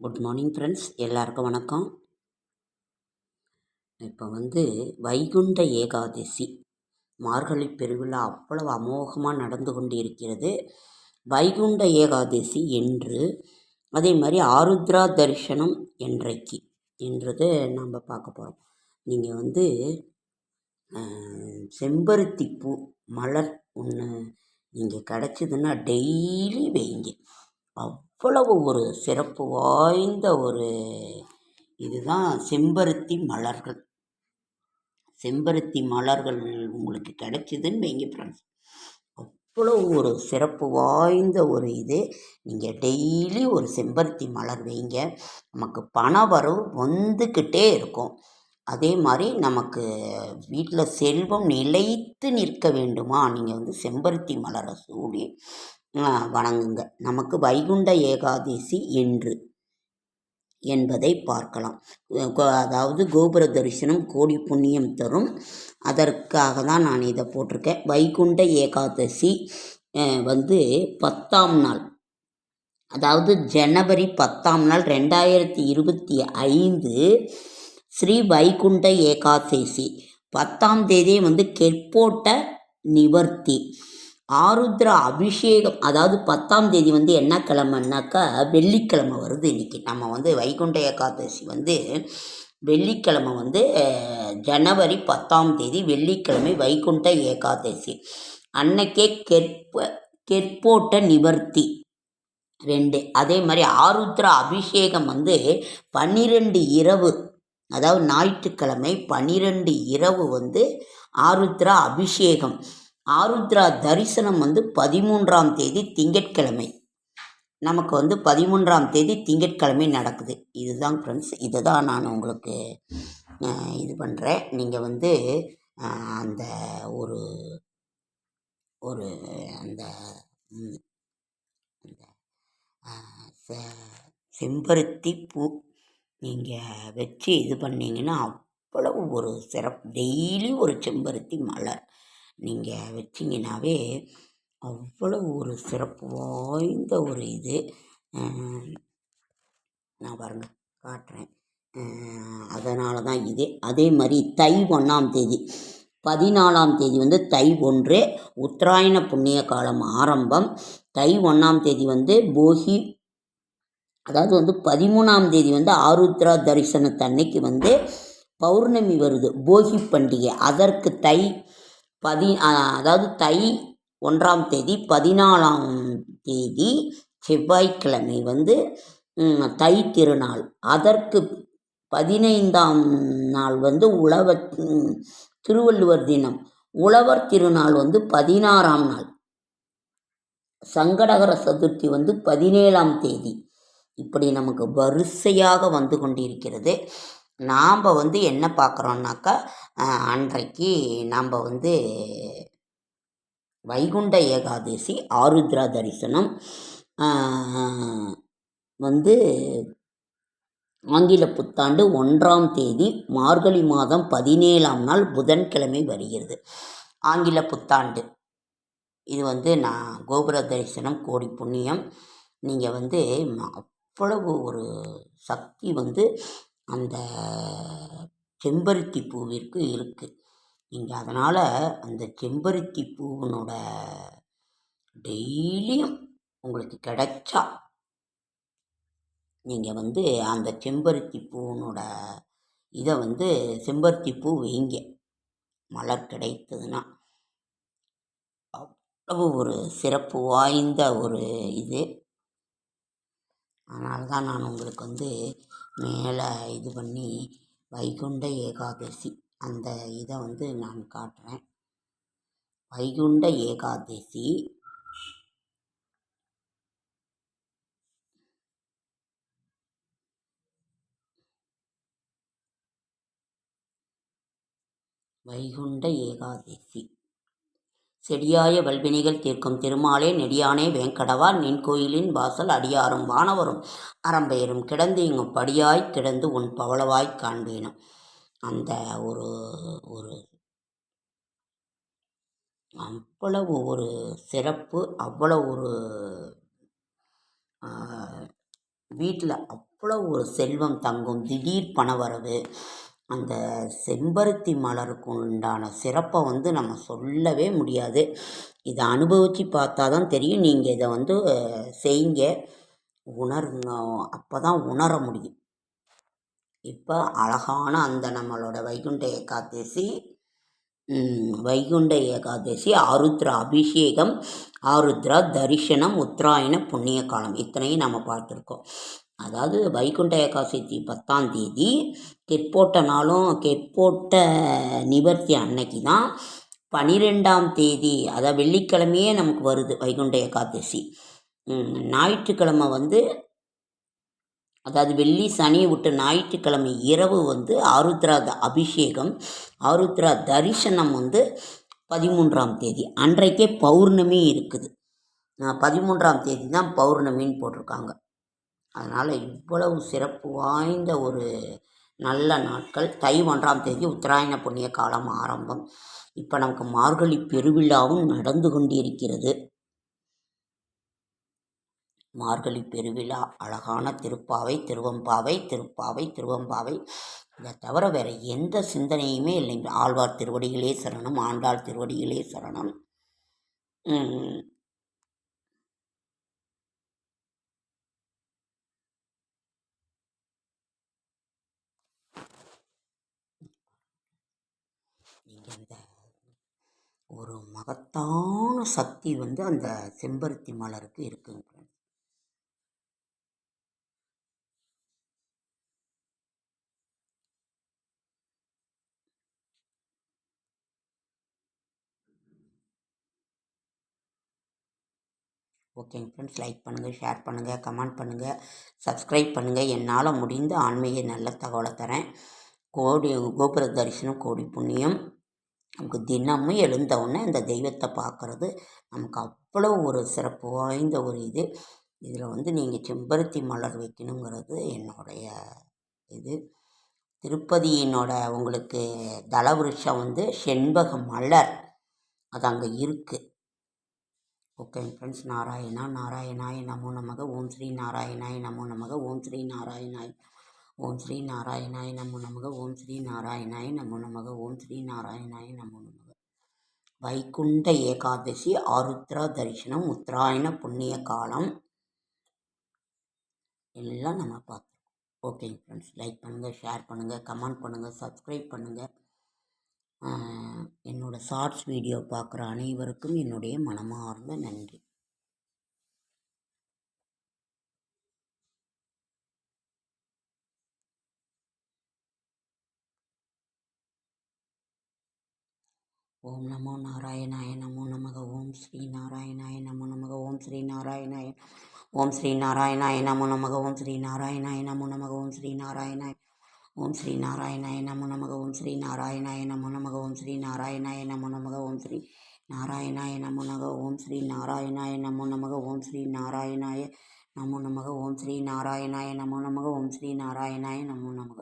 Good morning friends எல்லாருக்கும் வணக்கம். இப்போ வந்து வைகுண்ட ஏகாதசி. மார்கழி பெருவிழா அவ்வளவு அமோகமாக நடந்து கொண்டு இருக்கிறது வைகுண்ட ஏகாதசி என்று அதே மாதிரி ஆருத்ரா தரிசனம் என்றைக்கு என்றதை நாம் பார்க்க போகிறோம் நீங்கள் வந்து செம்பருத்தி பூ மலர் ஒன்று நீங்கள் கிடச்சிதுன்னா டெய்லி வைங்க அவ்வளவு ஒரு சிறப்பு வாய்ந்த ஒரு இதுதான் செம்பருத்தி மலர்கள். செம்பருத்தி மலர்கள் உங்களுக்கு கிடைச்சிதுன்னு வைங்க ஃப்ரெண்ட்ஸ் அவ்வளோ ஒரு சிறப்பு வாய்ந்த ஒரு இது. நீங்கள் டெய்லி ஒரு செம்பருத்தி மலர் வைங்க. நமக்கு பண வரவு வந்துக்கிட்டே இருக்கும். அதே மாதிரி நமக்கு வீட்டில் செல்வம் நிலைத்து நிற்க வேண்டுமா? நீங்கள் வந்து செம்பருத்தி மலரை சூடி வணங்குங்க. நமக்கு வைகுண்ட ஏகாதசி என்று என்பதை பார்க்கலாம். அதாவது கோபுர தரிசனம் கோடி புண்ணியம் தரும். அதற்காக தான் நான் இதை போட்டிருக்கேன். வைகுண்ட ஏகாதசி வந்து பத்தாம் நாள். அதாவது ஜனவரி பத்தாம் நாள் ரெண்டாயிரத்தி இருபத்தி ஐந்து ஸ்ரீ வைகுண்ட ஏகாதசி. பத்தாம் தேதி வந்து கெற்போட்ட நிவர்த்தி. ஆருத்ரா அபிஷேகம். அதாவது பத்தாம் தேதி வந்து என்ன கிழமைன்னாக்கா வெள்ளிக்கிழமை வருது இன்றைக்கி நம்ம வந்து வைகுண்ட ஏகாதசி வந்து வெள்ளிக்கிழமை வந்து ஜனவரி பத்தாம் தேதி வெள்ளிக்கிழமை வைகுண்ட ஏகாதசி. அன்னைக்கே கெற்ப கெற்போட்ட நிவர்த்தி. ரெண்டு. அதே மாதிரி ஆருத்ரா அபிஷேகம் வந்து பன்னிரெண்டு இரவு. அதாவது ஞாயிற்றுக்கிழமை பன்னிரெண்டு இரவு வந்து ஆருத்ரா அபிஷேகம். ஆருத்ரா தரிசனம் வந்து பதிமூன்றாம் தேதி திங்கட்கிழமை. நமக்கு வந்து பதிமூன்றாம் தேதி திங்கட்கிழமை நடக்குது. இதுதான் ஃப்ரெண்ட்ஸ் இதை தான் நான் உங்களுக்கு இது பண்ணுறேன் நீங்கள் வந்து அந்த ஒரு ஒரு அந்த அந்த செம்பருத்தி பூ நீங்கள் வச்சு இது பண்ணிங்கன்னா அவ்வளவு ஒரு சிறப்பு. டெய்லி ஒரு செம்பருத்தி மலர். நீங்கள் வச்சிங்கனாவே அவ்வளோ ஒரு சிறப்பு வாய்ந்த ஒரு இது. நான் பாருங்கள் காட்டுறேன். அதனால தான் இது. அதே மாதிரி தை ஒன்றாம் தேதி. பதினாலாம் தேதி வந்து தை ஒன்று உத்தராயண புண்ணிய காலம் ஆரம்பம். தை ஒன்றாம் தேதி வந்து போகி அதாவது வந்து பதிமூணாம் தேதி வந்து ஆருத்ரா தரிசனத்தன்னைக்கு வந்து பௌர்ணமி வருது போகி பண்டிகை. அதற்கு தை பதி அதாவது தை ஒன்றாம் தேதி பதினாலாம் தேதி செவ்வாய்க்கிழமை வந்து தை திருநாள். அதற்கு பதினைந்தாம் நாள் வந்து உழவர் திருவள்ளுவர் தினம். உழவர் திருநாள் வந்து பதினாறாம் நாள். சங்கடகர சதுர்த்தி வந்து பதினேழாம் தேதி. இப்படி நமக்கு வரிசையாக வந்து கொண்டிருக்கிறது. நாம் வந்து என்ன பார்க்குறோன்னாக்கா அன்றைக்கு நாம் வந்து வைகுண்ட ஏகாதசி ஆருத்ரா தரிசனம் வந்து ஆங்கில புத்தாண்டு ஒன்றாம் தேதி மார்கழி மாதம் பதினேழாம் நாள் புதன்கிழமை வருகிறது. ஆங்கில புத்தாண்டு. இது வந்து நான் கோபுர தரிசனம் கோடி புண்ணியம் நீங்கள் வந்து அவ்வளவு ஒரு சக்தி வந்து அந்த செம்பருத்தி பூவிற்கு இருக்குது நீங்கள் அதனால் அந்த செம்பருத்தி பூவினோட டெய்லியும் உங்களுக்கு கிடைச்சா நீங்கள் வந்து அந்த செம்பருத்தி பூவினோட இதை வந்து செம்பருத்தி பூ வைங்க. மலர் கிடைத்ததுன்னா. அவ்வளவு ஒரு சிறப்பு வாய்ந்த ஒரு இது. அதனால தான் நான் உங்களுக்கு வந்து மேலே இது பண்ணி வைகுண்ட ஏகாதசி. அந்த இதை வந்து நான் காட்டுறேன். வைகுண்ட ஏகாதசி. வைகுண்ட ஏகாதசி. செடியாய வல்வினைகள் தீர்க்கும் திருமாலே நெடியானே வேங்கடவா நின் கோயிலின் வாசல் அடியாரும் வானவரும் அறம்பெயரும் கிடந்து இங்கும் படியாய் கிடந்து உன் பவளவாய் காண்பேனும். அந்த ஒரு ஒரு அவ்வளவு ஒரு சிறப்பு அவ்வளோ ஒரு வீட்டில் அவ்வளோ ஒரு செல்வம் தங்கும் திடீர் பணவரவு. அந்த செம்பருத்தி மலருக்கு உண்டான சிறப்பை வந்து நம்ம சொல்லவே முடியாது. இதை அனுபவித்து பார்த்தா தான் தெரியும். நீங்கள் இதை வந்து செய்யுங்க உணருங்க. அப்போ தான் உணர முடியும். இப்போ அழகான அந்த நம்மளோட வைகுண்ட ஏகாதசி வைகுண்ட ஏகாதசி ஆருத்ரா அபிஷேகம் ஆருத்ரா தரிசனம் உத்தராயண புண்ணிய காலம் இத்தனையும் நம்ம பார்த்துருக்கோம். அதாவது வைகுண்ட ஏகாசதி பத்தாம் தேதி கெட்போட்ட நாளும் கெட்போட்ட நிவர்த்தி அன்னைக்கு தான் பனிரெண்டாம் தேதி அதாவது வெள்ளிக்கிழமையே நமக்கு வருது வைகுண்ட ஏகாதசி. ஞாயிற்றுக்கிழமை வந்து அதாவது வெள்ளி சனி விட்டு ஞாயிற்றுக்கிழமை இரவு வந்து ஆருத்ரா அபிஷேகம் ஆருத்ரா தரிசனம் வந்து பதிமூன்றாம் தேதி. அன்றைக்கே பௌர்ணமி இருக்குது. பதிமூன்றாம் தேதி தான் பௌர்ணமின்னு போட்டிருக்காங்க. அதனால் இவ்வளவு சிறப்பு வாய்ந்த ஒரு நல்ல நாட்கள். தை ஒன்றாம் தேதி உத்தராயண புண்ணிய காலம் ஆரம்பம். இப்போ நமக்கு மார்கழி பெருவிழாவும் நடந்து கொண்டிருக்கிறது. மார்கழி பெருவிழா அழகான திருப்பாவை திருவம்பாவை திருப்பாவை திருவம்பாவை. இதை தவிர வேறு எந்த சிந்தனையுமே இல்லைங்க ஆழ்வார் திருவடிகளே சரணம் ஆண்டாள் திருவடிகளே சரணம். நீங்கள் இந்த ஒரு மகத்தான சக்தி வந்து அந்த செம்பருத்தி மலருக்கு இருக்குங்க ஓகேங்க ஃப்ரெண்ட்ஸ் லைக் பண்ணுங்கள் ஷேர் பண்ணுங்கள் கமெண்ட் பண்ணுங்கள் சப்ஸ்கிரைப் பண்ணுங்கள் என்னால் முடிந்த ஆன்மீக நல்ல தகவலை தரேன். கோடி கோபுர தரிசனம் கோடி புண்ணியம். நமக்கு தினமும் எழுந்தவுடனே அந்த தெய்வத்தை பார்க்குறது நமக்கு அவ்வளோ ஒரு சிறப்பு வாய்ந்த ஒரு இது. இதில் வந்து நீங்கள் செம்பருத்தி மலர் வைக்கணுங்கிறது என்னுடைய இது. திருப்பதியினோட உங்களுக்கு தலவிருஷம் வந்து செண்பக மலர். அது அங்கே இருக்குது ஓகே ஃப்ரெண்ட்ஸ் நாராயணா நாராயணாய நமோ நமக ஓம் ஸ்ரீ நாராயணாய நமோ நமக ஓம் ஸ்ரீ நாராயணாய் ஓம் ஸ்ரீ நாராயணாய நமோ நமக. ஓம் ஸ்ரீ நாராயணாய நமோ நமக. ஓம் ஸ்ரீ நாராயணாய நமோ நமக. வைகுண்ட ஏகாதசி ஆருத்ரா தரிசனம் உத்தராயண புண்ணிய காலம். எல்லாம் நம்ம பார்த்துருக்கோம். ஓகேங்க ஃப்ரெண்ட்ஸ் லைக் பண்ணுங்கள் ஷேர் பண்ணுங்கள் கமெண்ட் பண்ணுங்கள் சப்ஸ்கிரைப் பண்ணுங்கள் என்னோடய ஷார்ட்ஸ் வீடியோ பார்க்குற அனைவருக்கும் என்னுடைய மனமார்ந்த நன்றி. ஓம் நமோ நாராயணாய நமோ நமக ஓம் ஸ்ரீ நாராயணாய நமோ நமக ஓம் ஸ்ரீ நாராயணாய ஓம் ஸ்ரீ நாராயணாய நமோ நமக ஓம் ஸ்ரீ நாராயணாய நமோ நமக ஓம் ஸ்ரீ நாராயணாய ஓம் ஸ்ரீ நாராயணாய நமோ நமக ஓம் ஸ்ரீ நாராயணாய நமோ நமக ஓம் ஸ்ரீ நாராயணாய நமோ நமக ஓம் ஸ்ரீ நாராயணாய நமோ நமக ஓம் ஸ்ரீ நாராயணாய நமோ நமக ஓம் ஸ்ரீ நாராயணாய நமோ நமக ஓம் ஸ்ரீ நாராயணாய நமோ நமக ஓம் ஸ்ரீ நாராயணாய நமோ நமக